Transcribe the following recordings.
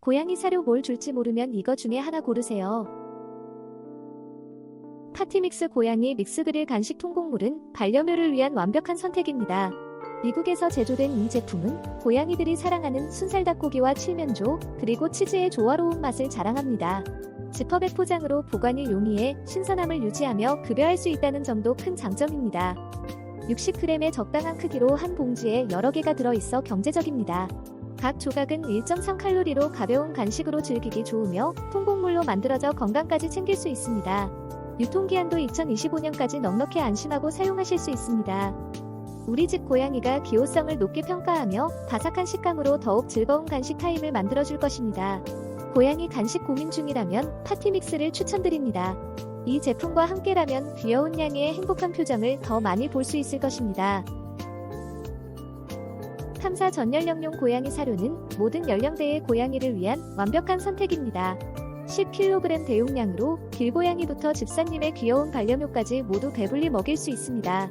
고양이 사료 뭘 줄지 모르면 이거 중에 하나 고르세요. 파티믹스 고양이 믹스 그릴 간식 통곡물은 반려묘를 위한 완벽한 선택입니다. 미국에서 제조된 이 제품은 고양이들이 사랑하는 순살 닭고기와 칠면조, 그리고 치즈의 조화로운 맛을 자랑합니다. 지퍼백 포장으로 보관이 용이해 신선함을 유지하며 급여할 수 있다는 점도 큰 장점입니다. 60g의 적당한 크기로 한 봉지에 여러 개가 들어있어 경제적입니다. 각 조각은 1.3칼로리로 가벼운 간식으로 즐기기 좋으며 통곡물로 만들어져 건강까지 챙길 수 있습니다. 유통기한도 2025년까지 넉넉히 안심하고 사용하실 수 있습니다. 우리 집 고양이가 기호성을 높게 평가하며 바삭한 식감으로 더욱 즐거운 간식 타임을 만들어줄 것입니다. 고양이 간식 고민 중이라면 파티믹스를 추천드립니다. 이 제품과 함께라면 귀여운 양이의 행복한 표정을 더 많이 볼 수 있을 것입니다. 탐사 전 연령용 고양이 사료는 모든 연령대의 고양이를 위한 완벽한 선택입니다. 10kg 대용량으로 길고양이부터 집사님의 귀여운 반려묘까지 모두 배불리 먹일 수 있습니다.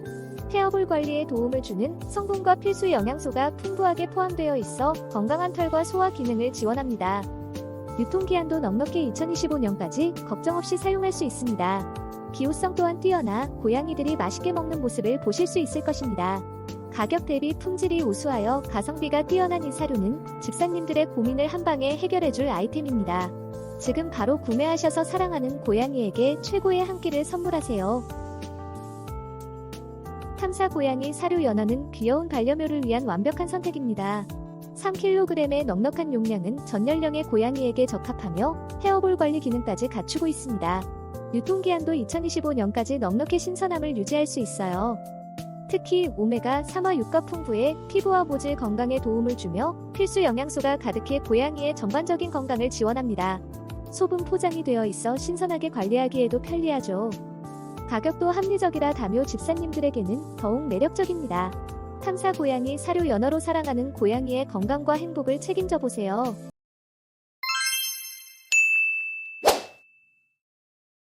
헤어볼 관리에 도움을 주는 성분과 필수 영양소가 풍부하게 포함되어 있어 건강한 털과 소화 기능을 지원합니다. 유통기한도 넉넉히 2025년까지 걱정 없이 사용할 수 있습니다. 기호성 또한 뛰어나 고양이들이 맛있게 먹는 모습을 보실 수 있을 것입니다. 가격 대비 품질이 우수하여 가성비가 뛰어난 이 사료는 집사님들의 고민을 한 방에 해결해줄 아이템입니다. 지금 바로 구매하셔서 사랑하는 고양이에게 최고의 한 끼를 선물하세요. 탐사 고양이 사료 연어는 귀여운 반려묘를 위한 완벽한 선택입니다. 3kg의 넉넉한 용량은 전 연령의 고양이에게 적합하며 헤어볼 관리 기능까지 갖추고 있습니다. 유통기한도 2025년까지 넉넉히 신선함을 유지할 수 있어요. 특히 오메가 3화 육가 풍부해 피부와 모질 건강에 도움을 주며 필수 영양소가 가득해 고양이의 전반적인 건강을 지원합니다. 소분 포장이 되어 있어 신선하게 관리하기에도 편리하죠. 가격도 합리적이라 다묘 집사님들에게는 더욱 매력적입니다. 탐사 고양이 사료 연어로 사랑하는 고양이의 건강과 행복을 책임져 보세요.